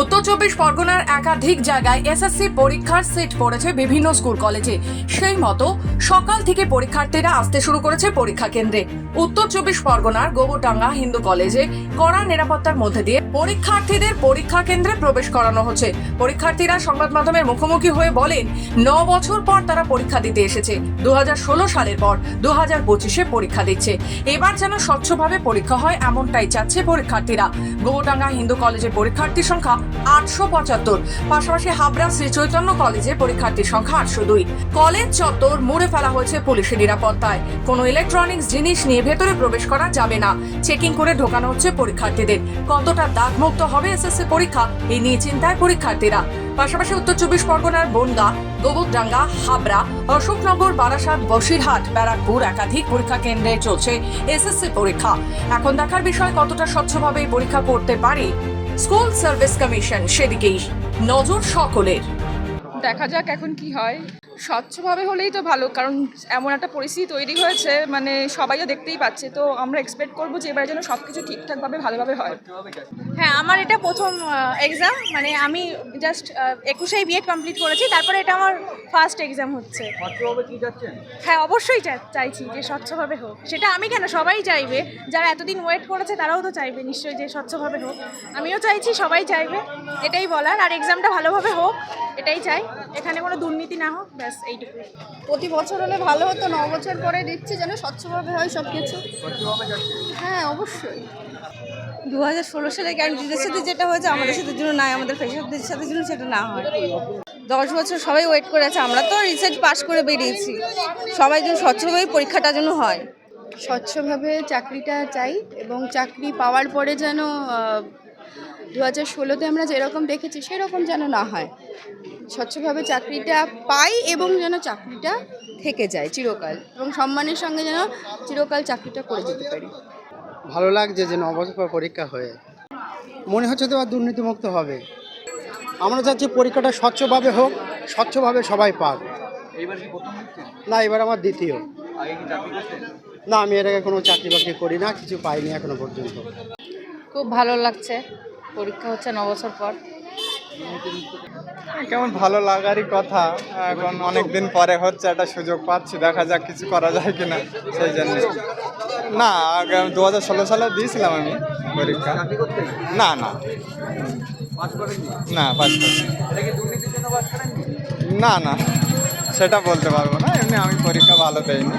উত্তর চব্বিশ পরগনার একাধিক জায়গায় এসএসসি পরীক্ষার সিট পড়েছে বিভিন্ন স্কুল কলেজে। সেই মতো সকাল থেকে পরীক্ষার্থীরা আসতে শুরু করেছে পরীক্ষা কেন্দ্রে। উত্তর চব্বিশ পরগনার গোবরডাঙ্গা হিন্দু কলেজে কড়া নিরাপত্তার মধ্যে দিয়ে পরীক্ষার্থীদের পরীক্ষা কেন্দ্রে প্রবেশ করানো হচ্ছে। পরীক্ষার্থীরা সংবাদ মাধ্যমের মুখোমুখি হয়ে বলেন, ন বছর পর তারা পরীক্ষা দিতে এসেছে। দু হাজার ষোলো সালের পর দু হাজার পঁচিশে পরীক্ষা দিচ্ছে। এবার যেন স্বচ্ছভাবে পরীক্ষা হয় এমনটাই চাচ্ছে পরীক্ষার্থীরা। গোবরডাঙ্গা হিন্দু কলেজে পরীক্ষার্থীর সংখ্যা আটশো পঁচাত্তর, পাশাপাশি হাবড়া শ্রী চৈতন্য কলেজে পরীক্ষার্থীর সংখ্যা আটশো দুই। কলেজ চত্বর মুড়ে ফেলা হয়েছে পুলিশের নিরাপত্তায়। কোনো ইলেকট্রনিক্স জিনিস নিয়ে ভেতরে প্রবেশ করা যাবে না। চেকিং করে ঢোকানো হচ্ছে পরীক্ষার্থীদের। কতটা দাগমুক্ত হবে এসএসসি পরীক্ষা, এই নিয়ে চিন্তায় পরীক্ষার্থীরা। পাশাপাশি উত্তর চব্বিশ পরগনার বনগা, গোবরডাঙ্গা, হাবড়া, অশোকনগর, বারাসাত, বসিরহাট, ব্যারাকপুর একাধিক পরীক্ষা কেন্দ্রে চলছে এসএসসি পরীক্ষা। এখন দেখার বিষয় কতটা স্বচ্ছভাবে পরীক্ষা করতে পারে স্কুল সার্ভিস কমিশন সেদিকেই নজর সকলের। দেখা যাক এখন কি হয়। স্বচ্ছভাবে হলেই তো ভালো কারণ এমন একটা পরিস্থিতি তৈরি হয়েছে মানে সবাইও দেখতেই পাচ্ছে তো আমরা এক্সপেক্ট করব যে এবার যেন সব কিছু ঠিকঠাকভাবে ভালোভাবে হয়। হ্যাঁ আমার এটা প্রথম এক্সাম মানে আমি জাস্ট একুশেই বিএড কমপ্লিট করেছি তারপরে এটা আমার ফার্স্ট এক্সাম হচ্ছে। হ্যাঁ অবশ্যই চাইছি যে স্বচ্ছভাবে হোক। সেটা আমি কেন সবাই চাইবে যারা এতদিন ওয়েট করেছে তারাও তো চাইবে নিশ্চয়ই যে স্বচ্ছভাবে হোক। আমিও চাইছি সবাই চাইবে এটাই বলার আর এক্সামটা ভালোভাবে হোক এটাই চাই। এখানে কোনো দুর্নীতি না হোক ব্যাস এইটুকুই। প্রতি বছর হলে ভালো হতো ন বছর পরে দিচ্ছি যেন স্বচ্ছভাবে হয় সব কিছু হ্যাঁ অবশ্যই। দু হাজার ষোলো সালে ক্যান্ডিডেটের সাথে যেটা হয়েছে আমাদের সাথে জন্য নাই আমাদের ফ্রেশারদের সাথে জন্য সেটা না হয়। দশ বছর সবাই ওয়েট করে আছে আমরা তো রিসার্চ পাস করে বেরিয়েছি। সবাই যেন স্বচ্ছভাবেই পরীক্ষাটা যেন হয়। স্বচ্ছভাবে চাকরিটা চাই এবং চাকরি পাওয়ার পরে যেন দু হাজার ষোলোতে আমরা যেরকম দেখেছি, সেরকম যেন না হয়। স্বচ্ছভাবে চাকরিটা পাই এবং যেন চাকরিটা থেকে যায় চিরকাল এবং সম্মানের সঙ্গে যেন চিরকাল চাকরিটা করে যেতে পারি। ভালো লাগছে যে পর পরীক্ষা হয়ে। মনে হচ্ছে তো আর দুর্নীতিমুক্ত হবে। আমরা চাচ্ছি পরীক্ষাটা স্বচ্ছভাবে হোক, স্বচ্ছভাবে সবাই পাক। না, এবার আমার দ্বিতীয়। না, আমি এর আগে কোনো চাকরি বাকরি করি না, কিছু পাইনি এখনও পর্যন্ত। খুব ভালো লাগছে। পরীক্ষা হচ্ছে ন বছর পর। কেমন ভালো লাগারই কথা। এখন অনেক দিন পরে হচ্ছে একটা সুযোগ পাচ্ছি, দেখা যাক কিছু করা যায় কিনা, সেই জন্য। না দু হাজার ষোলো সালে দিয়েছিলাম আমি পরীক্ষা। না না। না পাস না না, সেটা বলতে পারব না, এমনি আমি পরীক্ষা ভালো দেয়নি